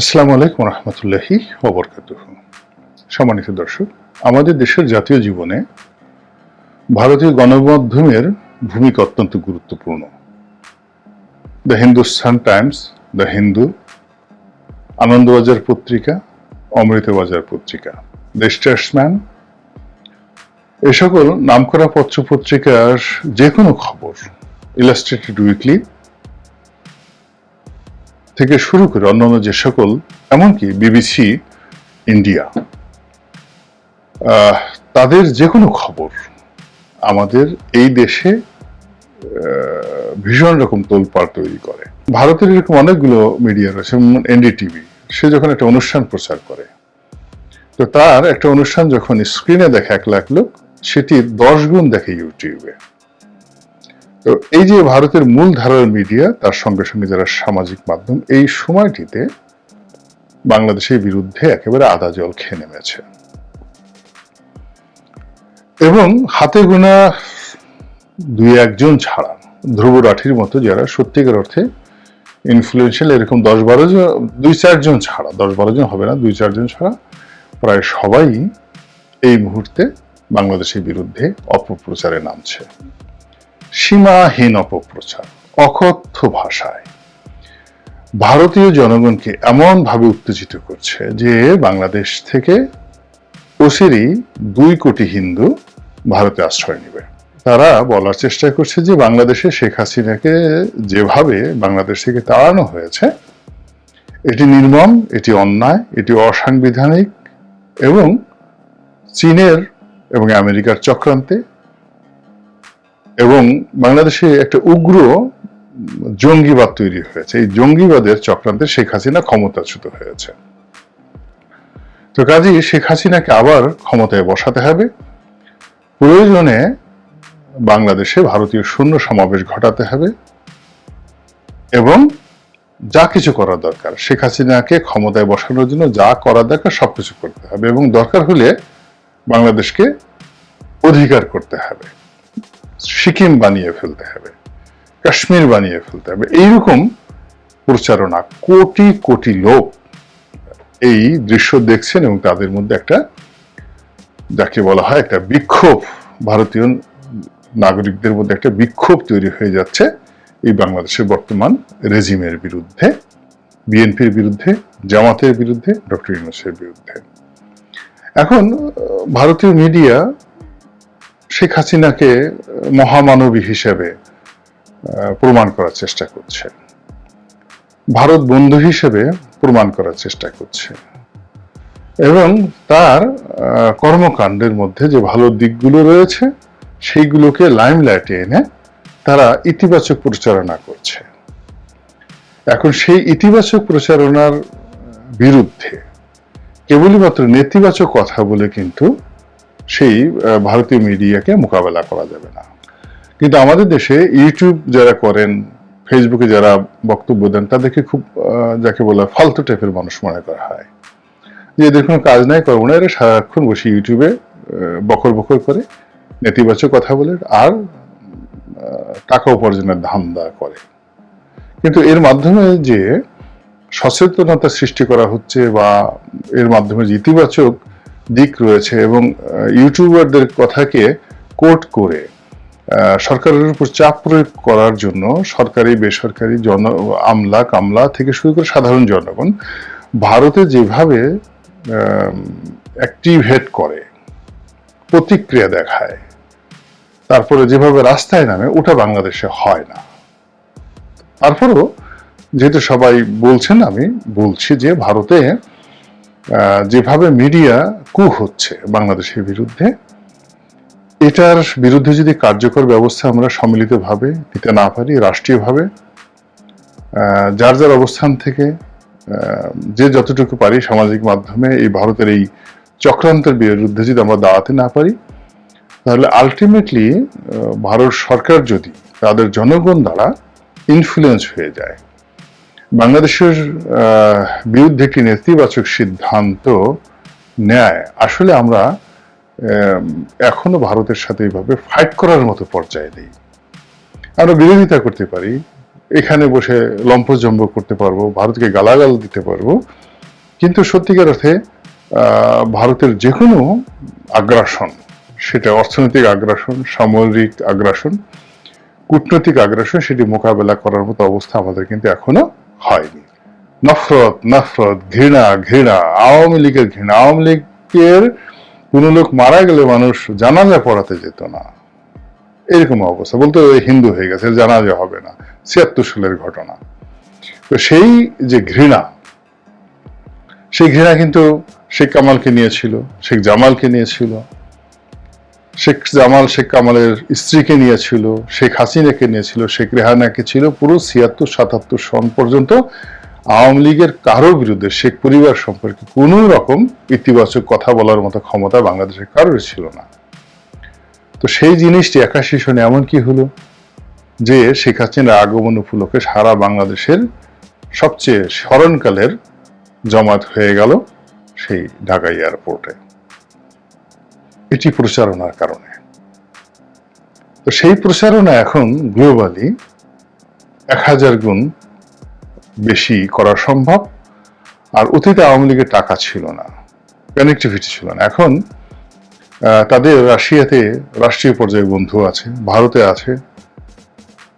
আসসালামু আলাইকুম রহমতুল্লাহি ওবরকাত সম্মানিত দর্শক, আমাদের দেশের জাতীয় জীবনে ভারতীয় গণমাধ্যমের ভূমিকা অত্যন্ত গুরুত্বপূর্ণ। The Hindustan times the Hindu Anandabazar Patrika, Amritabazar Patrika the Statesman এ সকল নামকরা পত্র পত্রিকার যে কোনো খবর ইলাস্ট্রেটেড উইকলি থেকে শুরু করে অন্যান্য যে সকল, এমনকি বিবিসি ইন্ডিয়া তাদের যে কোনো খবর আমাদের এই দেশে ভীষণ রকম তোলপাড় তৈরি করে। ভারতের এরকম অনেকগুলো মিডিয়া রয়েছে, যেমন এনডিটিভি, সে যখন একটা অনুষ্ঠান প্রচার করে, তো তার একটা অনুষ্ঠান যখন স্ক্রিনে দেখে এক লাখ লোক সেটি দশ গুণ দেখে ইউটিউবে। তো এই যে ভারতের মূল ধারার মিডিয়া তার সঙ্গে সঙ্গে যারা সামাজিক মাধ্যম, এই সময়টিতে বাংলাদেশের বিরুদ্ধে একেবারে আদা জল খেয়ে নেমেছে। এবং হাতে গোনা দুই একজন ছাড়া, ধ্রুব রাঠির মতো যারা সত্যিকার অর্থে ইনফ্লুয়েন্সিয়াল এরকম দশ বারো জন, দুই চারজন ছাড়া, দশ বারো জন হবে না, দুই চারজন ছাড়া প্রায় সবাই এই মুহূর্তে বাংলাদেশের বিরুদ্ধে অপপ্রচারে নামছে। সীমাহীন অপপ্রচার অকথ্য ভাষায়। ভারতীয় জনগণকে এমন ভাবে উত্তেজিত করছে যে বাংলাদেশ থেকে অচিরেই দুই কোটি হিন্দু ভারতে আশ্রয় নেবে। তারা বলার চেষ্টা করছে যে বাংলাদেশে শেখ হাসিনাকে যেভাবে বাংলাদেশ থেকে তাড়ানো হয়েছে, এটি নির্মম, এটি অন্যায়, এটি অসাংবিধানিক এবং চীনের এবং আমেরিকার চক্রান্তে এবং বাংলাদেশে একটা উগ্র জঙ্গিবাদ তৈরি হয়েছে। এই জঙ্গিবাদের চক্রান্তে শেখ হাসিনা ক্ষমতাচ্যুত হয়েছে। তো কাজেই শেখ হাসিনাকে আবার ক্ষমতায় বসাতে হবে। প্রয়োজনে বাংলাদেশে ভারতীয় শূন্য সমাবেশ ঘটাতে হবে এবং যা কিছু করা দরকার। শেখ হাসিনাকে ক্ষমতায় বসানোর জন্য যা করা দরকার সবকিছু করতে হবে এবং দরকার হলে বাংলাদেশকে অধিকার করতে হবে। সিকিম বানিয়ে ফেলতে হবে, কাশ্মীর বানিয়ে ফেলতে হবে, এইরকম প্রচারণা কোটি কোটি লোক এই দৃশ্য দেখছেন এবং তাদের মধ্যে একটা যাকে বলা হয় একটা বিক্ষোভ, ভারতীয় নাগরিকদের মধ্যে একটা বিক্ষোভ তৈরি হয়ে যাচ্ছে এই বাংলাদেশের বর্তমান রেজিমের বিরুদ্ধে, বিএনপির বিরুদ্ধে, জামাতের বিরুদ্ধে, ডক্টর ইউনুসের বিরুদ্ধে। এখন ভারতীয় মিডিয়া শেখ হাসিনাকে মহামানবী হিসেবে প্রমাণ করার চেষ্টা করছে। ভারত বন্ধু হিসেবে প্রমাণ করার চেষ্টা করছে। এবং তার কর্মকাণ্ডের মধ্যে যে ভালো দিকগুলো রয়েছে, সেইগুলোকে লাইমলাইটে এনে তারা ইতিবাচক প্রচারণা করছে। এখন সেই ইতিবাচক প্রচারণার বিরুদ্ধে কেবলই মাত্র নেতিবাচক কথা বলে কিন্তু সেই ভারতীয় মিডিয়াকে মোকাবেলা করা যাবে না। কিন্তু আমাদের দেশে ইউটিউব যারা করেন, ফেসবুকে যারা বক্তব্য দেন, তাদেরকে খুব যাকে বলা ফালতু টাইপের মানুষ মনে করা হয়। যে এদের কোনো কাজ নাই করব না এরা সারাক্ষণ বসে ইউটিউবে বকর বকর করে নেতিবাচক কথা বলে আর টাকা উপার্জনের ধান্দা করে। কিন্তু এর মাধ্যমে যে সচেতনতা সৃষ্টি করা হচ্ছে বা এর মাধ্যমে যে ইতিবাচক দিক রয়েছে এবং ইউটিউবারদের কথাকে কোট করে সরকারের উপর চাপ প্রয়োগ করার জন্য সরকারি, বেসরকারি জন, আমলা, কামলা থেকে শুরু করে সাধারণ জনগণ ভারতে যেভাবে অ্যাক্টিভেট করে, প্রতিক্রিয়া দেখায়, তারপরে যেভাবে রাস্তায় নামে, ওটা বাংলাদেশে হয় না। তারপরেও যেহেতু সবাই বলছেন, আমি বলছি যে ভারতে যেভাবে মিডিয়া কু হচ্ছে বাংলাদেশের বিরুদ্ধে, এটার বিরুদ্ধে যদি কার্যকর ব্যবস্থা আমরা সম্মিলিতভাবে নিতে না পারি, রাষ্ট্রীয়ভাবে যার যার অবস্থান থেকে যে যতটুকু পারি সামাজিক মাধ্যমে এই ভারতের এই চক্রান্তের বিরুদ্ধে যদি আমরা দাঁড়াতে না পারি, তাহলে আলটিমেটলি ভারত সরকার যদি তাদের জনগণ দ্বারা ইনফ্লুয়েন্স হয়ে যায় বাংলাদেশের বিরুদ্ধে একটি নেতিবাচক সিদ্ধান্ত নেয়। আসলে আমরা এখনও ভারতের সাথে এইভাবে ফাইট করার মতো পর্যায়ে নেই। আমরা বিরোধিতা করতে পারি, এখানে বসে লম্পজম্ব করতে পারব, ভারতকে গালাগাল দিতে পারব, কিন্তু সত্যিকার অর্থে ভারতের যে কোনো আগ্রাসন, সেটা অর্থনৈতিক আগ্রাসন, সামরিক আগ্রাসন, কূটনৈতিক আগ্রাসন, সেটি মোকাবেলা করার মতো অবস্থা আমাদের কিন্তু এখনও হয়নি। নফরত নফরত, ঘৃণা ঘৃণা, আওয়ামী লীগের ঘৃণা। আওয়ামী লীগের কোন লোক মারা গেলে মানুষ জানাজা পড়াতে যেত না। এরকম অবস্থা। বলতে হিন্দু হয়ে গেছে, জানাজা হবে না। ছিয়াত্তর সালের ঘটনা। তো সেই যে ঘৃণা, সেই ঘৃণা কিন্তু শেখ কামালকে নিয়েছিল, শেখ জামালকে নিয়েছিল। শেখ জামাল, শেখ কামালের স্ত্রীকে নিয়েছিল, শেখ হাসিনাকে নিয়েছিল, শেখ রেহানাকে ছিল পুরো ছিয়াত্তর, সাতাত্তর সন পর্যন্ত আওয়ামী লীগের কারও বিরুদ্ধে শেখ পরিবার সম্পর্কে কোনো রকম ইতিবাচক কথা বলার মতো ক্ষমতা বাংলাদেশের কারোর ছিল না। তো সেই জিনিসটি একাশি সনে এমন কি হলো? যে শেখ হাসিনার আগমন উপলক্ষে সারা বাংলাদেশের সবচেয়ে স্মরণকালের জমাত হয়ে গেল সেই ঢাকা এয়ারপোর্টে। এটি প্রচারণার কারণে। তো সেই প্রচারণা এখন গ্লোবালি এক হাজার গুণ বেশি করা সম্ভব, আর অতীতে আওয়ামী লীগের টাকা ছিল না কানেক্টিভিটি ছিল না। এখন তাদের রাশিয়াতে রাষ্ট্রীয় পর্যায়ে বন্ধু আছে, ভারতে আছে,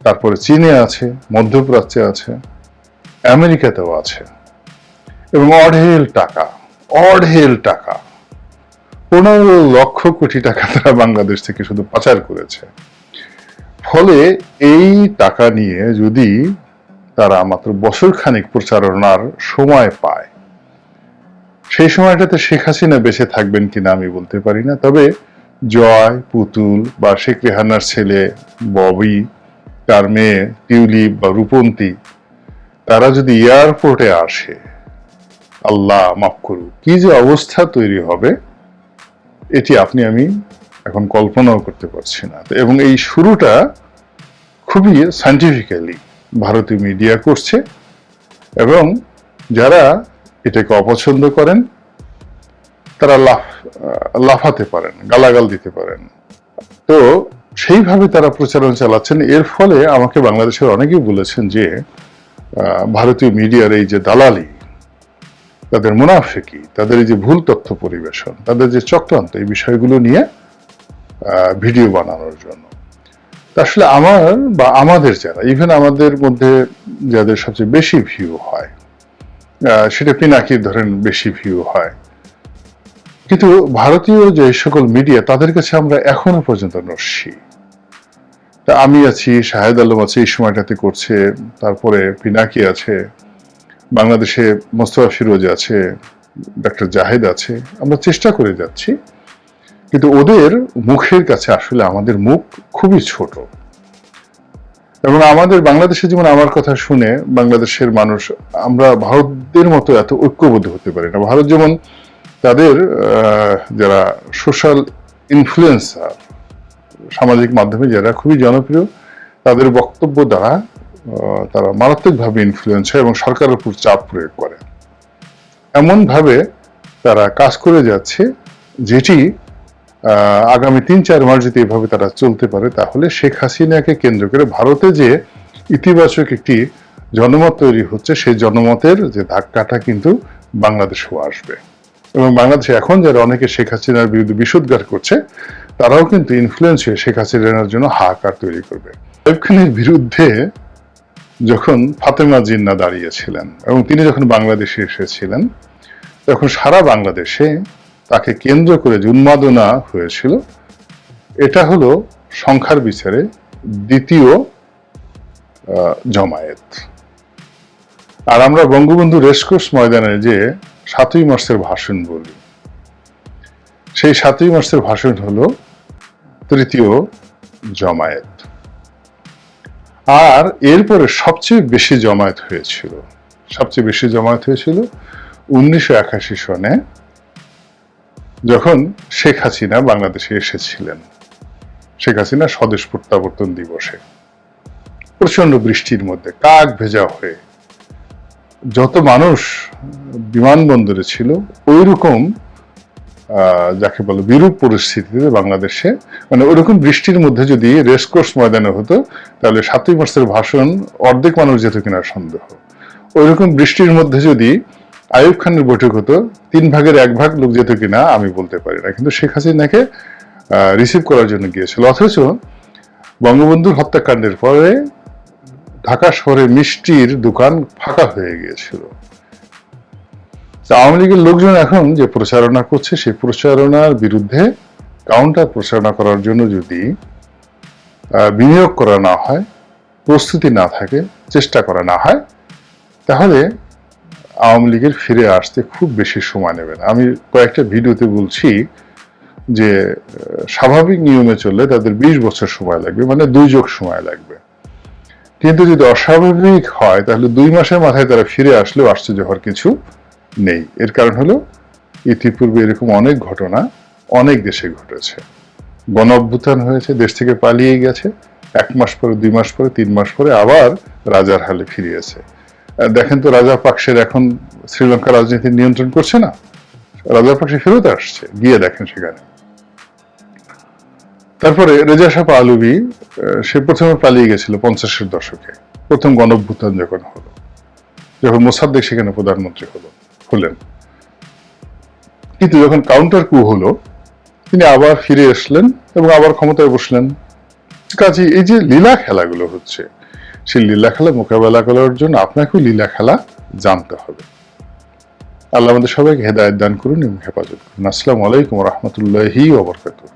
তারপরে চীনে আছে, মধ্যপ্রাচ্যে আছে, আমেরিকাতেও আছে। এবং অঢেল টাকা অঢেল টাকা পনেরো লক্ষ কোটি টাকা তারা বাংলাদেশ থেকে শুধু পাচার করেছে। ফলে এই টাকা নিয়ে যদি তারা মাত্র বছর খানিক প্রচারণার সময় পায়, সেই সময়টাতে শেখ হাসিনা বেঁচে থাকবেন কিনা আমি বলতে পারি না। তবে জয়, পুতুল বা শেখ রেহানার ছেলে ববি, তার মেয়ে টিউলিপ বা রূপন্তী, তারা যদি এয়ারপোর্টে আসে, আল্লাহ মাফ করুক, কি যে অবস্থা তৈরি হবে এটি আপনি আমি এখন কল্পনাও করতে পারছি না। এবং এই শুরুটা খুবই সাইন্টিফিক্যালি ভারতীয় মিডিয়া করছে এবং যারা এটাকে অপছন্দ করেন, তারা লাফ লাফাতে পারেন, গালাগাল দিতে পারেন। তো সেইভাবে তারা প্রচারণ চালাচ্ছেন। এর ফলে আমাকে বাংলাদেশের অনেকেই বলেছেন যে ভারতীয় মিডিয়ার এই যে দালালি তাদের মুনাফিকি, তাদের এই যে ভুল তথ্য পরিবেশন, তাদের যে চক্রান্ত এই বিষয়গুলো নিয়ে ভিডিও বানানোর জন্য। আসলে আমার বা আমাদের যারা ইভেন আমাদের মধ্যে যাদের সবচেয়ে বেশি ভিউ হয় সেটা পিনাকির ধরেন বেশি ভিউ হয়। কিন্তু ভারতীয় যে সকল মিডিয়া তাদের কাছে আমরা এখনও পর্যন্ত নস্যি তা আমি আছি, শাহেদ আলম আছে এই সময়টাতে করছে, তারপরে পিনাকি আছে বাংলাদেশে মোস্তফা ফিরোজ আছে ডক্টর জাহেদ আছে, আমরা চেষ্টা করে যাচ্ছি। কিন্তু ওদের মুখের কাছে আসলে আমাদের মুখ খুবই ছোট। এবং আমাদের বাংলাদেশে যেমন আমার কথা শুনে বাংলাদেশের মানুষ, আমরা ভারতদের মতো এত ঐক্যবদ্ধ হতে পারি না। ভারত যেমন তাদের যারা সোশ্যাল ইনফ্লুয়েন্সার, সামাজিক মাধ্যমে যারা খুবই জনপ্রিয়, তাদের বক্তব্য দ্বারা তারা মারাত্মকভাবে ইনফ্লুয়েন্স হয় এবং সরকারের উপর চাপ প্রয়োগ করে। এমনভাবে তারা কাজ করে যাচ্ছে, যেটি আগামী তিন চার মাস যদি এভাবে তারা চলতে পারে, তাহলে শেখ হাসিনাকে কেন্দ্র করে ভারতে যে ইতিবাচক একটি জনমত তৈরি হচ্ছে, সেই জনমতের যে ধাক্কাটা কিন্তু বাংলাদেশেও আসবে। এবং বাংলাদেশে এখন যারা অনেকে শেখ হাসিনার বিরুদ্ধে বিশুদ্ধার করছে, তারাও কিন্তু ইনফ্লুয়েন্স হয়ে শেখ হাসিনার জন্য হাহাকার তৈরি করবে। আইয়ুব বিরুদ্ধে যখন ফাতেমা জিন্না দাঁড়িয়েছিলেন এবং তিনি যখন বাংলাদেশে এসেছিলেন, তখন সারা বাংলাদেশে তাকে কেন্দ্র করে যে উন্মাদনা হয়েছিল, এটা হলো সংখ্যার বিচারে দ্বিতীয় জমায়েত। আর আমরা বঙ্গবন্ধু রেসকোর্স ময়দানে যে সাতই মার্চের ভাষণ বলি, সেই সাতই মার্চের ভাষণ হলো তৃতীয় জমায়েত। আর এরপরে সবচেয়ে বেশি জমায়েত হয়েছিল, সবচেয়ে বেশি জমায়েত হয়েছিল উনিশশো একাশি সনে, যখন শেখ হাসিনা বাংলাদেশে এসেছিলেন। শেখ হাসিনা স্বদেশ প্রত্যাবর্তন দিবসে। প্রচণ্ড বৃষ্টির মধ্যে কাক ভেজা হয়ে যত মানুষ বিমানবন্দরে ছিল ওই রকম যাকে বলে বিরূপ পরিস্থিতিতে বাংলাদেশে মানে ওরকম বৃষ্টির মধ্যে যদি রেসকোর্স ময়দানে হতো, তাহলে সাতই মার্চের ভাষণ অর্ধেক মানুষ যেত কিনা সন্দেহ। ওইরকম বৃষ্টির মধ্যে যদি আয়ুব খানের বৈঠক হতো, তিন ভাগের এক ভাগ লোক যেত কিনা আমি বলতে পারি না। কিন্তু শেখ হাসিনাকে রিসিভ করার জন্য গিয়েছিল। অথচ বঙ্গবন্ধুর হত্যাকাণ্ডের পরে ঢাকা শহরে মিষ্টির দোকান ফাঁকা হয়ে গিয়েছিল। আওয়ামী লীগের লোকজন এখন যে প্রচারণা করছে, সেই প্রচারণার বিরুদ্ধে কাউন্টার প্রচারণা করার জন্য যদি বিনিয়োগ করা না হয়, প্রস্তুতি না থাকে, চেষ্টা করা না হয়, তাহলে আওয়ামী লীগের ফিরে আসতে খুব বেশি সময় নেবে না। আমি কয়েকটা ভিডিওতে বলছি যে স্বাভাবিক নিয়মে চললে তাদের বিশ বছর সময় লাগবে মানে দুই যোগ সময় লাগবে। কিন্তু যদি অস্বাভাবিক হয়, তাহলে দুই মাসের মাথায় তারা ফিরে আসলেও আশ্চর্য হওয়ার কিছু নেই। এর কারণ হলো, ইতিপূর্বে এরকম অনেক ঘটনা অনেক দেশে ঘটেছে। গণ অভ্যুত্থান হয়েছে, দেশ থেকে পালিয়ে গেছে, এক মাস পরে, দুই মাস পরে, তিন মাস পরে আবার রাজার হালে ফিরিয়েছে। দেখেন তো রাজা পাকসের এখন শ্রীলঙ্কা রাজনীতি নিয়ন্ত্রণ করছে না? রাজা পাকসে ফেরত আসছে, গিয়ে দেখেন সেখানে। তারপরে রেজা সাপা আলুবি সে প্রথমে পালিয়ে গেছিল পঞ্চাশের দশকে। প্রথম গণভ্যুত্থান যখন হলো, যখন মোসাদ্দেক সেখানে প্রধানমন্ত্রী হলো। হলেন কিন্তু যখন কাউন্টার কু হলো, তিনি আবার ফিরে আসলেন এবং আবার ক্ষমতায় বসলেন। কাজে, এই যে লীলা খেলাগুলো হচ্ছে, সেই লীলা খেলা মোকাবেলা করার জন্য আপনাকেও লীলা খেলা জানতে হবে। আল্লাহ আমাদের সবাইকে হেদায়ত দান করুন এবং হেফাজত করুন। আসসালামু আলাইকুম রহমতুল্লাহি ওবরকাতুহ